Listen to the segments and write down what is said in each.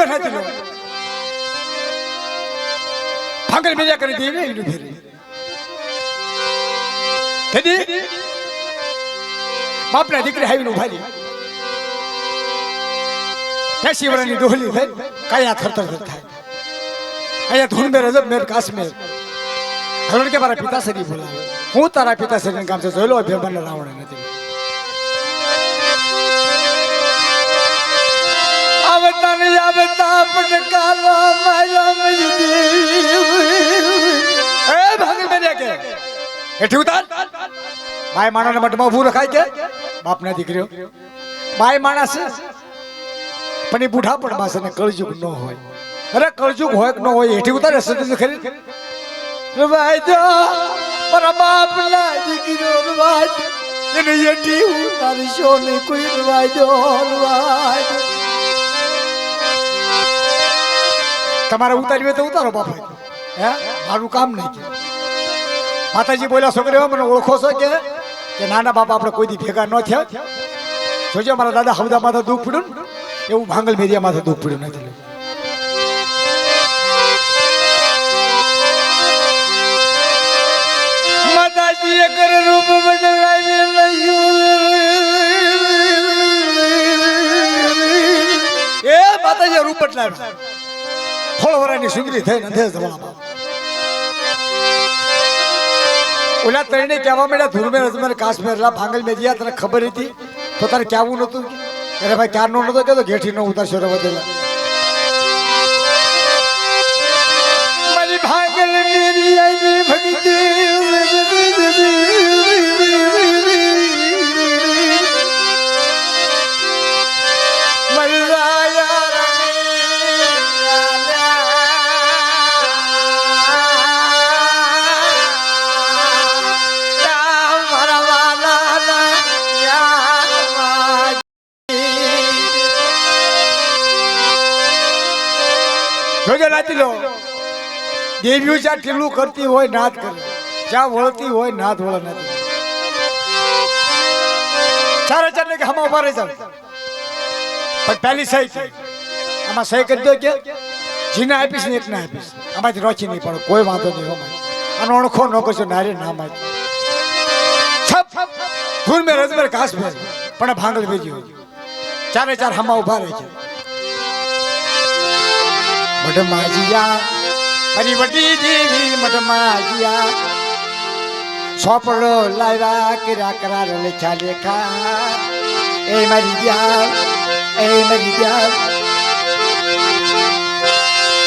લો ભાંગલ બીજા કરી એનું ફેરી કદી બાપના દીકરી હાવી નું રહી એસી વર્ષની ડોહલી થઈ કયા થરથર થર થાય. અહીંયા ધૂન મેં રજબ મેર, કાશ્મીર. હરણ કે મારા પિતાશ્રી બોલાવે હું તારા પિતાશ્રીને કામ છે જોઈ લો ભેબાને રાવણ નથી આવતા ને આવતા પણ કાલા મરી દેવી એ ભાગલ બેરિયા કે હેઠી ઉતાર. બાય માણાના મઠમાં ઊભું રખાય કે? બાપના દીકરીઓ. ભાઈ માણસ. પણ એ બુઢા પણ પાસે ને કળજુગ ન હોય. અરે કળજુગ હોય કે ન હોય, હેઠી ઉતારે સદી ખરી. રવાય દો. મારા બાપના દીકરીઓ રવાય દો. એને હેઠી ઉતારશો નહીં કોઈ રવાય દો. તમારે ઉતારવી તો ઉતારો બાપા. હે? મારું કામ નહીં કે માતાજી બોલ્યા, છોકરીઓ, મને ઓળખો છો કે? કે નાના બાપા આપણે કોઈ દી ભેગા ન થયા? જોજો, મારા દાદા હમદા માથે દુઃખ પડ્યું એવું ભાંગલ મેરિયા માથે દુઃખ પડ્યું નથી. માતાજીએ કર રૂપ બદલાવી લયું એ માતાજીએ રૂપ બદલાવ્યું. વરાની સુંદરી થઈ નથી જવાબ ઓલા ત્રણે કહેવા માંડ્યા, ધુરમેર, અજમેર, કાશ્મીર લા ભાંગલ મેં જ્યાં તને ખબર હતી, તો તારે કહેવું નતું અરે ભાઈ ક્યારનો નહોતો કહેતો, ઘેઠી નો ઉતારશો રે વધેલા ભાંગલ મેરી આઈ નાચી લો દેવીઓ જ્યાં ટીલું કરતી હોય, નાદ કરે. જ્યાં વળતી હોય, નાદ વળે નથી ચારે ચાર કે હમા ઊભા રહી જાવ પણ પહેલી સહી થઈ આમાં સહી કરી દો કે જીને આપીશ ને એકને આપીશ. આમાંથી રોચી નહીં પણ કોઈ વાંધો નહીં હોય આનો ઓળખો ન કરશો, નારી ના માય છપ! ધૂળ મેં રજમેર ઘાસ મેં પણ ભાંગલ ભેજી હોય. ચારે ચાર હમા ઊભા રહે છે. મઢ માજીયા મારી વડી દેવી મઢ માજીયા સોપડો લાવ્યા કર્યા કરાર લેખા લેખા એ મારી ગયા એ મારી ગયા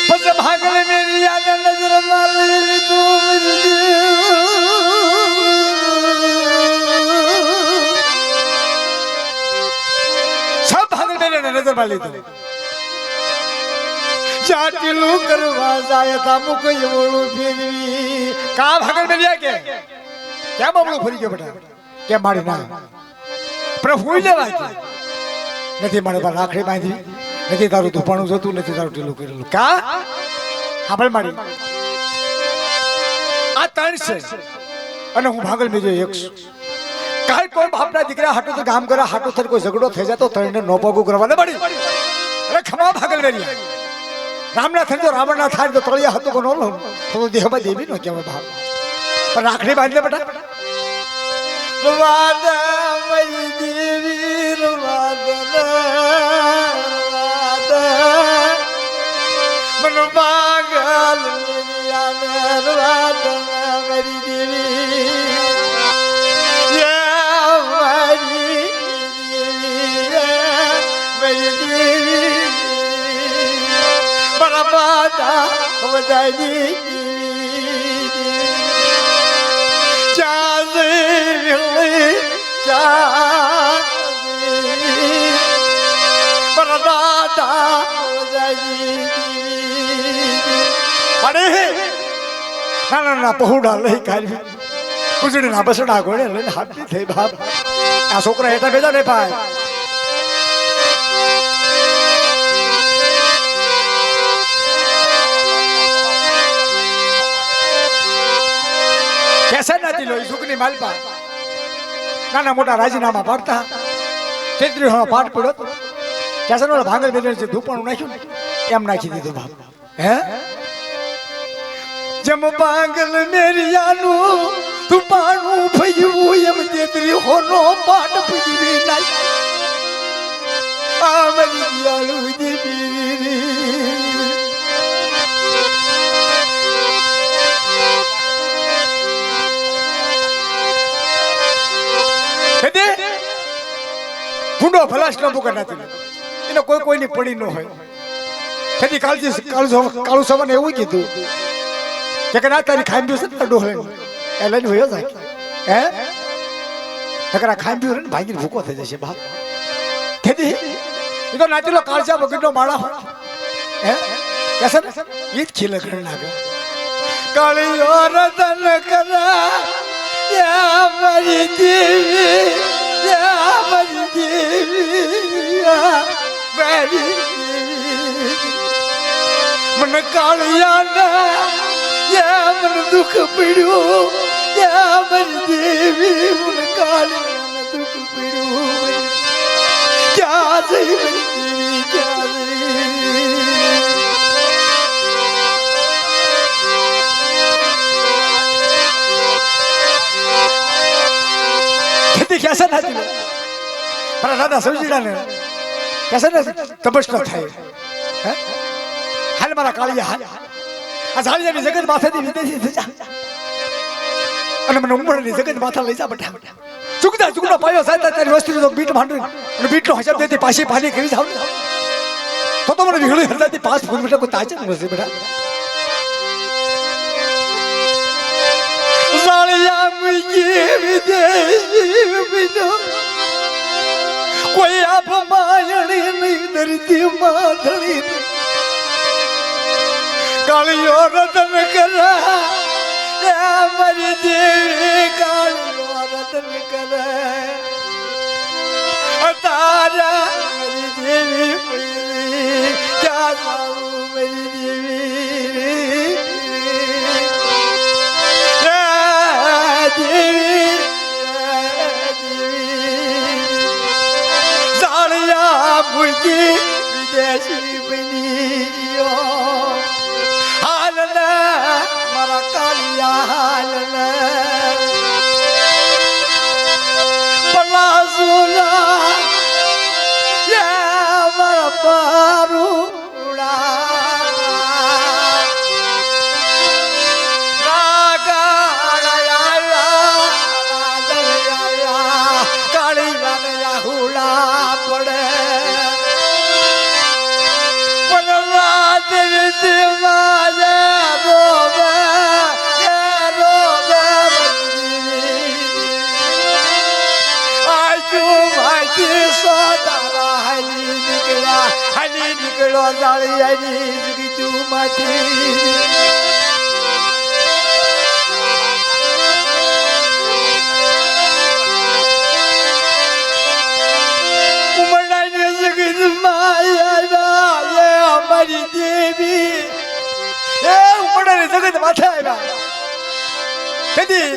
પછી ભાગલે મેરી યાદ નજર મારી લીધું, મારી નજર મારી લીધું. ચાટીલું કરવા જાય તા મુક એવળું ફેરવી. કા ભાગલ મેલિયા કે? ક્યાં બબળું ફરી ગયો બેટા? કે મારી ના? પ્રભુ લેવા નથી મારે પર રાખડી બાંધી. નથી તારું ધૂપાણું જતું, નથી તારું ઢીલું કરેલું. કા? સાંભળ મારી. આ ત્રણ છે. અને હું ભાગલ મેજો એક કાલ કોઈ બાપના દીકરા હાટો તો ગામ કરે હાટો થર કોઈ ઝઘડો થઈ જાય તો ત્રણને નો પગું કરવા ન મળી અરે ખમા ભાગલ મેરિયા રામના થાય તો રાવણના થાય તો તળિયા હતું નો લો તો દેહમાં દેવી નો કહેવાય ભાવ પણ રાખડી બાંધી લે બેટા મરી દેવી રૂવાદ પાગલ મેરી દેવી બરાબાદા વધારી વિલે ચાલે બરાબાદા વધારી અરે ના ના ના પહોડા લઈ કાઢી. કુજડી ના બસડા ગોળે લઈને હાથી થઈ બાપ. આ છોકરા હેઠા ભેજા ને ભાઈ કેસે લોહી સુખની માલપા. નાના મોટા રાજીનામા પાડતા. તેત્રી પાઠ પડ્યો નો ભાંગલ બેન છે, ધૂપણું નાખ્યું ને, એમ નાખી દીધું બાપ. હે? જમ પાંગલ મેરિયાનું ધૂપાણું પાણું ભયું, એમ તેતરી હોનો પાટ ભજી નાખ આ મરી દેવી ભૂંડો ફલાશ ન પુકાર નથી. એને કોઈ કોઈની પડી ન હોય. તેથી કાળજી કાળુ સવાને એવું કીધું કે ના, તારી ખાંભી છે ને ડોહલે એ લઈને હોય જાય. હે? નકરા ખાંભી ને ભાંગીને ભૂકો થઈ જશે, બાપ. તેથી એ તો નાચેલો કાળજા બગડનો માળા હોય. હે? કેસે ને? ઈ જ ખીલે કરી લાગે કાળીઓ રતન કરા યા મારી દેવી યા મારી દેવી યા મારી દેવી મને કાળિયાના યા મને દુઃખ પડ્યું યા મારી દેવી મને કાળિયાના દુઃખ પડ્યું ક્યાં જઈ મારી દેવી ક્યાં જઈ ખેતી કેસે નથી મારા દાદા સમજીડા ને? કેસે ને, તપસ્યા થાય. હે? હાલ મારા કાળિયા, હાલ. આ ઝાડિયાની જગત માથેથી વિદેશી થઈ જા. અને મને ઉંમરની જગત માથા લઈ જા બટા. ચૂકતા ચૂકનો પાયો સાહેબ તારી વસ્તુ તો બીટ માંડવી. અને બીટનો હજાર દેતી પાછી પાછી કરી જાવ તો તો મને વિહળી હરદાથી પાંચ ફૂટ બેટા કોઈ તાજે નથી બેટા. ઝાડિયા મુજી વિદેશી બીનો કોઈ આપ માયણી નહીં ધરતી માધણી કાળિયો રતન કરા મરી દેવી કાળિયો નીકળો, જાળી તું માંથી ઉમરડાની જગતમાં આવ્યા એ અમારી દેવી. એ ઉમરડાની જગત માથે આવ્યા. તેથી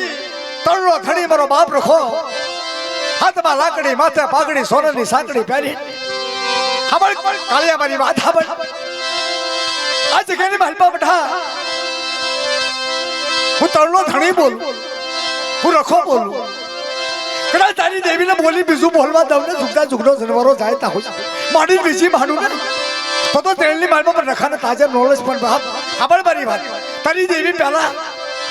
તળનો થડી મારો બાપ રખો. હાથમાં લાકડી, માથે પાઘડી, સોનાની સાંકડી પહેરી. ખબર કાળિયા મારી વાત ખબર આ જગ્યાની માલપા બઠા હું તળનો ધણી બોલું હું રખો બોલું કદાચ તારી દેવીને બોલી બીજું બોલવા દઉં ને ઝુકતા ઝુકનો જનવરો જાય તા હોય મારી બીજી માનું ને તો તો તેલની માલમાં પણ રખાને તાજા નોલેજ પણ બાપ ખબર મારી વાત તારી દેવી પહેલા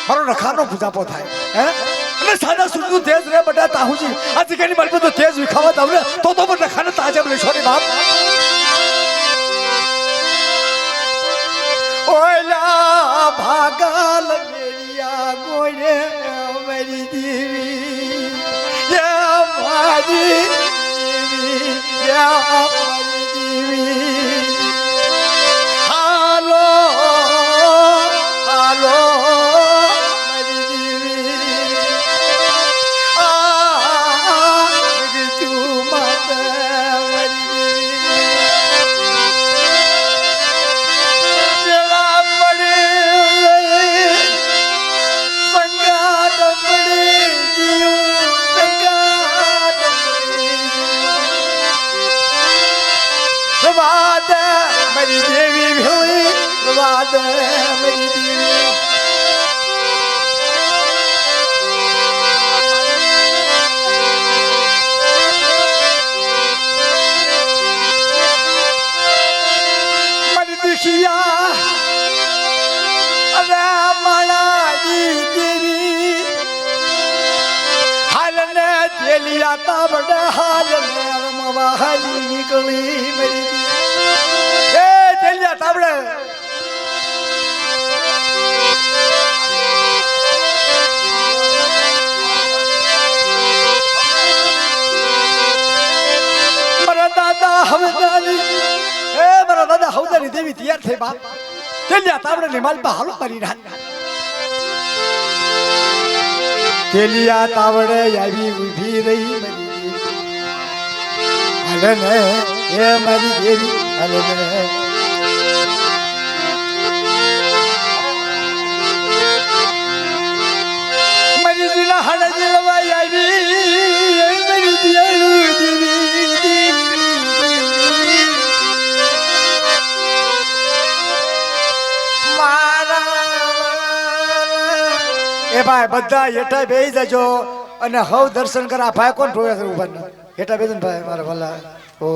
મારો રખાનો પૂજાપો થાય હે અને સાદા સુનનું તેજ રે બટા તાહુજી. આ જગ્યાની માલમાં તો તેજ વિખાવા તમને તો તો પણ ખાને તાજા લેશો ને બાપ. ઓલા ભાગાલ મેરિયા ગોરે મેરી દીવી યા મારી દીવી યા વાદ મારી મારી દુખિયા અરે માણાજી દેવી હાલને તેલિયા તાબડ, હાલને રમવા હાલી નીકળી મરી એ તેલિયા તાબડે. હવદાની એ મારા દાદા હવદાની દેવી તૈયાર થઈ, બાપ. તેલિયા તાબડે ને માલ હાલો કરી રાત તેલિયા તાવડે આવી ઊભી રહી મારી દેવી ને એ મારી દેવી હાલે ને ભાઈ બધા હેઠા બેસી જજો. અને હવ દર્શન કરા. ભાઈ કોણ છે ઊભા હેઠા બેસન ભાઈ, મારા ભલા. ઓ